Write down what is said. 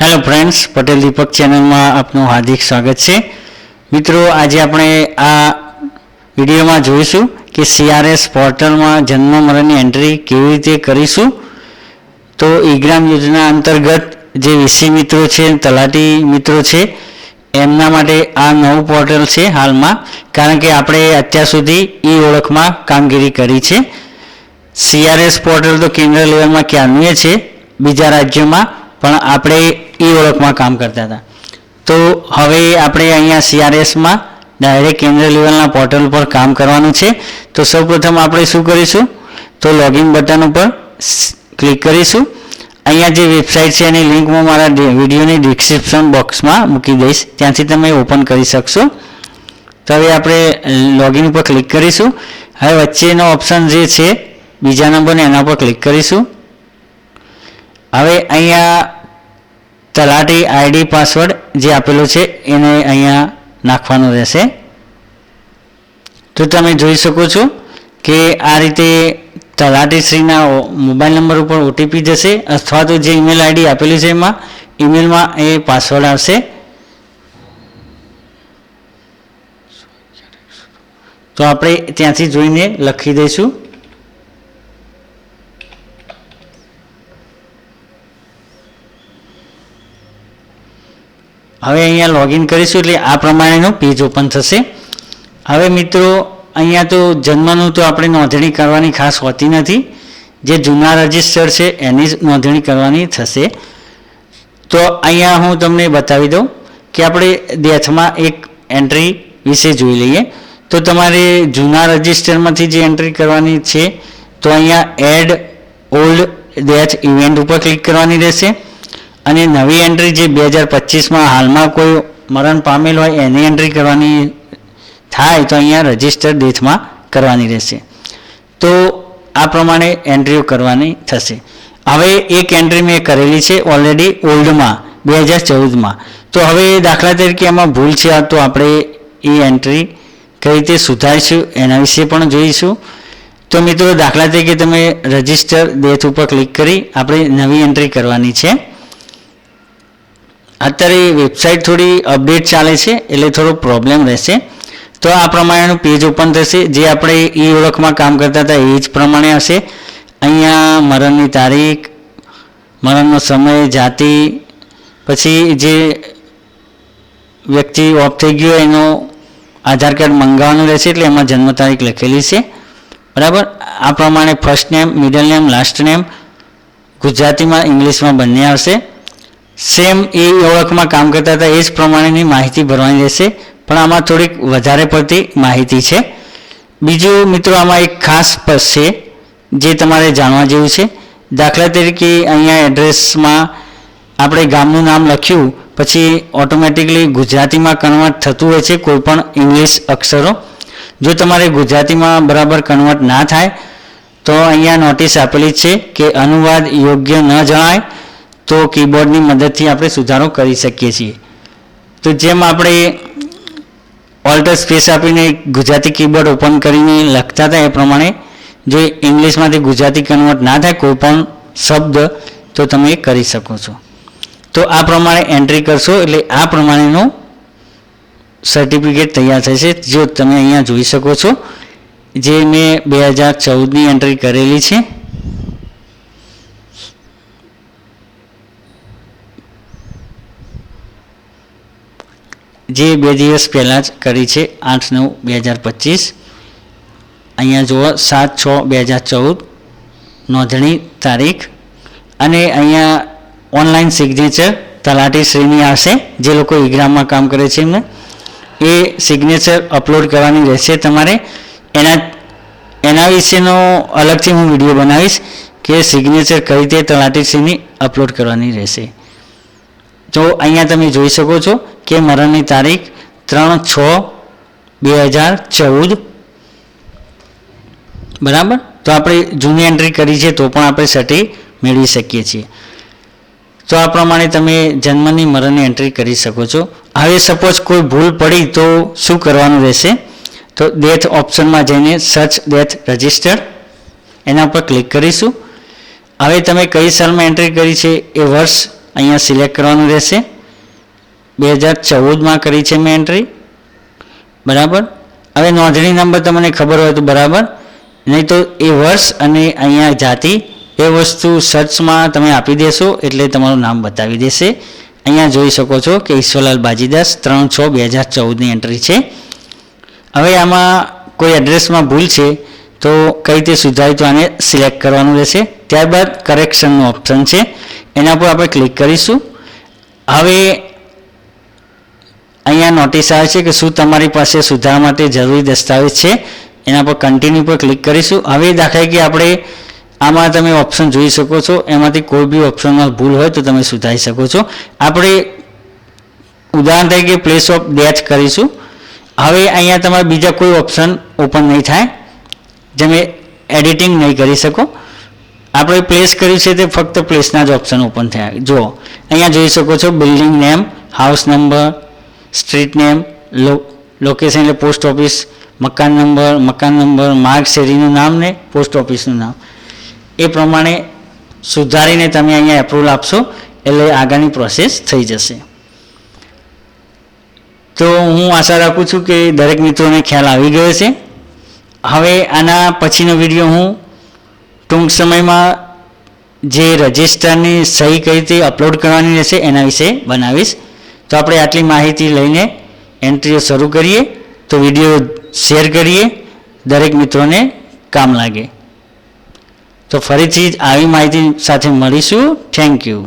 Hello friends Patel દીપક ચેનલમાં આપનું હાર્દિક સ્વાગત છે. મિત્રો, આજે આપણે આ વિડીયોમાં જોઈશું કે સીઆરએસ પોર્ટલમાં જન્મ મરણની એન્ટ્રી કેવી રીતે કરીશું. તો ઈગ્રામ યોજના અંતર્ગત જે વીસી મિત્રો છે, તલાટી મિત્રો છે, એમના માટે આ નવું પોર્ટલ છે હાલમાં, કારણ કે આપણે અત્યાર સુધી ઈ ઓળખમાં કામગીરી કરી છે. સીઆરએસ પોર્ટલ તો કેન્દ્ર લેવલમાં ક્યારનું છે, બીજા રાજ્યોમાં, પણ આપણે ઈ ઓળખમાં કામ કરતા હતા. તો હવે આપણે અહીંયા સીઆરએસમાં ડાયરેક્ટ કેન્દ્ર લેવલના પોર્ટલ પર કામ કરવાનું છે. તો સૌપ્રથમ આપણે શું કરીશું? તો લોગિન બટન ઉપર ક્લિક કરીશું. અહીંયા જે વેબસાઇટ છે એની લિંક હું મારા વિડીયોની ડિસ્ક્રિપ્શન બોક્સમાં મૂકી દઈશ. ત્યાંથી તમે ઓપન કરી શકશો. તો હવે આપણે લોગિન ઉપર ક્લિક કરીશું. હવે વચ્ચેનો ઓપ્શન જે છે, બીજા નંબરને એના પર ક્લિક કરીશું. હવે અહીંયા તલાટી આઈડી પાસવર્ડ જે આપેલો છે, એને અહીંયા નાખવાનો રહેશે. તો તમે જોઈ શકો છો કે આ રીતે તલાટીશ્રીના મોબાઈલ નંબર ઉપર ઓટીપી જશે, અથવા તો જે ઈમેલ આઈડી આપેલી છે એમાં, ઈમેલમાં એ પાસવર્ડ આવશે. તો આપણે ત્યાંથી જોઈને લખી દઈશું. હવે અહીંયા લોગિન કરીશું એટલે આ પ્રમાણેનું પેજ ઓપન થશે. હવે મિત્રો, અહીંયા તો જન્મનું તો આપણે નોંધણી કરવાની ખાસ હોતી નથી. જે જૂના રજિસ્ટર છે, એની જ નોંધણી કરવાની થશે. તો અહીંયા હું તમને બતાવી દઉં કે આપણે ડેથમાં એક એન્ટ્રી વિશે જોઈ લઈએ. તો તમારે જૂના રજિસ્ટરમાંથી જે એન્ટ્રી કરવાની છે, તો અહીંયા એડ ઓલ્ડ ડેથ ઇવેન્ટ ઉપર ક્લિક કરવાની રહેશે. અને નવી એન્ટ્રી જે બે હજાર પચીસમાં હાલમાં કોઈ મરણ પામેલ હોય, એની એન્ટ્રી કરવાની થાય તો અહીંયા રજિસ્ટર ડેથમાં કરવાની રહેશે. તો આ પ્રમાણે એન્ટ્રીઓ કરવાની થશે. હવે એક એન્ટ્રી મેં કરેલી છે ઓલરેડી ઓલ્ડમાં બે હજાર ચૌદમાં. તો હવે દાખલા તરીકે એમાં ભૂલ છે તો આપણે એ એન્ટ્રી કઈ રીતે સુધારીશું એના વિશે પણ જોઈશું. તો મિત્રો દાખલા તરીકે તમે રજિસ્ટર ડેથ ઉપર ક્લિક કરી, આપણે નવી એન્ટ્રી કરવાની છે. અત્યારે વેબસાઇટ થોડી અપડેટ ચાલે છે, એટલે થોડો પ્રોબ્લેમ રહેશે. તો આ પ્રમાણેનું પેજ ઓપન થશે. જે આપણે ઈ ઓળખમાં કામ કરતા હતા એ જ પ્રમાણે હશે. અહીંયા મરણની તારીખ, મરણનો સમય, જાતિ, પછી જે વ્યક્તિ ઓફ થઈ ગયો એનો આધાર કાર્ડ મંગાવવાનું રહેશે, એટલે એમાં જન્મ તારીખ લખેલી છે. બરાબર? આ પ્રમાણે first name middle name last name ગુજરાતીમાં, ઇંગ્લિશમાં બંને આવશે. સેમ એ ઓળખમાં કામ કરતા હતા એ જ પ્રમાણેની માહિતી ભરવાની રહેશે. પણ આમાં થોડીક વધારે પડતી માહિતી છે. બીજું મિત્રો આમાં એક ખાસ પદ છે, જે તમારે જાણવા જેવું છે. દાખલા તરીકે અહીંયા એડ્રેસમાં આપણે ગામનું નામ લખ્યું, પછી ઓટોમેટિકલી ગુજરાતીમાં કન્વર્ટ થતું હોય છે કોઈ પણ ઇંગ્લિશ અક્ષરો. જો તમારે ગુજરાતીમાં બરાબર કન્વર્ટ ના થાય, તો અહીંયા નોટિસ આપેલી છે કે અનુવાદ યોગ્ય ન જણાય. તો કીબોર્ડની મદદથી આપણે સુધારો કરી શકીએ છીએ. તો જેમ આપણે ઓલ્ટર સ્પેસ આપીને ગુજરાતી કીબોર્ડ ઓપન કરીને લખતા હતા એ પ્રમાણે, જો ઇંગ્લિશમાંથી ગુજરાતી કન્વર્ટ ના થાય કોઈ પણ શબ્દ, તો તમે એ કરી શકો છો. તો આ પ્રમાણે એન્ટ્રી કરશો એટલે આ પ્રમાણેનું સર્ટિફિકેટ તૈયાર થશે જો તમે અહીંયા જોઈ શકો છો. જે મેં બે હજાર ચૌદની એન્ટ્રી કરેલી છે જે બે દિવસ પહેલાં જ કરી છે, આઠ નવ બે હજાર પચીસ. અહીંયા જુઓ, સાત છ બે હજાર ચૌદ, નોંધણી તારીખ. અને અહીંયા ઓનલાઈન સિગ્નેચર તલાટી શ્રીની આવશે, જે લોકો ઈગ્રામમાં કામ કરે છે એમને. એ સિગ્નેચર અપલોડ કરવાની રહેશે તમારે. એના એના વિશેનો અલગથી હું વીડિયો બનાવીશ કે સિગ્નેચર કઈ રીતે તલાટીશ્રીની અપલોડ કરવાની રહેશે. તો અહીંયા તમે જોઈ શકો છો કે મરણની તારીખ ત્રણ છ બે હજાર ચૌદ. બરાબર? તો આપણે જૂની એન્ટ્રી કરી છે તો પણ આપણે સટી મેળવી શકીએ છીએ. તો આ પ્રમાણે તમે જન્મની મરણની એન્ટ્રી કરી શકો છો. હવે સપોઝ કોઈ ભૂલ પડી તો શું કરવાનું રહેશે? તો ડેથ ઓપ્શનમાં જઈને સર્ચ ડેથ રજિસ્ટર એના પર ક્લિક કરીશું. હવે તમે કઈ સાલમાં એન્ટ્રી કરી છે એ વર્ષ અહીંયા સિલેક્ટ કરવાનું રહેશે. બે હજાર ચૌદમાં કરી છે મેં એન્ટ્રી બરાબર? હવે નોંધણી નંબર તમને ખબર હોય તો બરાબર. નહીં તો એ વર્ષ અને અહીંયા જાતિ એ વસ્તુ સર્ચમાં તમે આપી દેશો એટલે તમારું નામ બતાવી દેશે. અહીંયા જોઈ શકો છો કે ઈશ્વરલાલ બાજીદાસ ત્રણ છ બે હજાર ચૌદની એન્ટ્રી છે. હવે આમાં કોઈ એડ્રેસમાં ભૂલ છે તો કઈ રીતે સુધારી તો આને સિલેક્ટ કરવાનું રહેશે. ત્યારબાદ કરેક્શનનું ઓપ્શન છે. એના પર આપણે ક્લિક કરીશું. હવે અહીંયા નોટિસ આવે છે કે શું તમારી પાસે સુધારા માટે જરૂરી દસ્તાવેજ છે. એના પર કન્ટિન્યુ પર ક્લિક કરીશું. હવે દાખલા કે આપણે આમાં તમે ઓપ્શન જોઈ શકો છો. એમાંથી કોઈ બી ઓપ્શનમાં ભૂલ હોય તો તમે સુધારી શકો છો. આપણે ઉદાહરણ તરીકે પ્લેસ ઓફ ડેથ કરીશું. હવે અહીંયા તમારે બીજા કોઈ ઓપ્શન ઓપન નહીં થાય. જેમે એડિટિંગ નહીં કરી શકો. આપણે પ્લેસ કર્યું છે તે ફક્ત પ્લેસના જ ઓપ્શન ઓપન થયા. જુઓ, અહીંયા જોઈ શકો છો building name house number street name location એટલે પોસ્ટ ઓફિસ મકાન નંબર મકાન નંબર માર્ગ શેરીનું નામ ને પોસ્ટ ઓફિસનું નામ. એ પ્રમાણે સુધારીને તમે અહીંયા એપ્રુવલ આપશો, એટલે આગળની પ્રોસેસ થઈ જશે. તો હું આશા રાખું છું કે દરેક મિત્રોને ખ્યાલ આવી ગયો છે હવે આના પછીનો વીડિયો હું ટૂંક સમયમાં જે રજિસ્ટરની સહી કઈ રીતે અપલોડ કરવાની રહેશે એના વિશે બનાવીશ. તો આપણે આટલી માહિતી લઈને એન્ટ્રીઓ શરૂ કરીએ. તો વીડિયો શેર કરીએ. દરેક મિત્રોને કામ લાગે. તો ફરીથી આવી માહિતી સાથે મળીશું. Thank you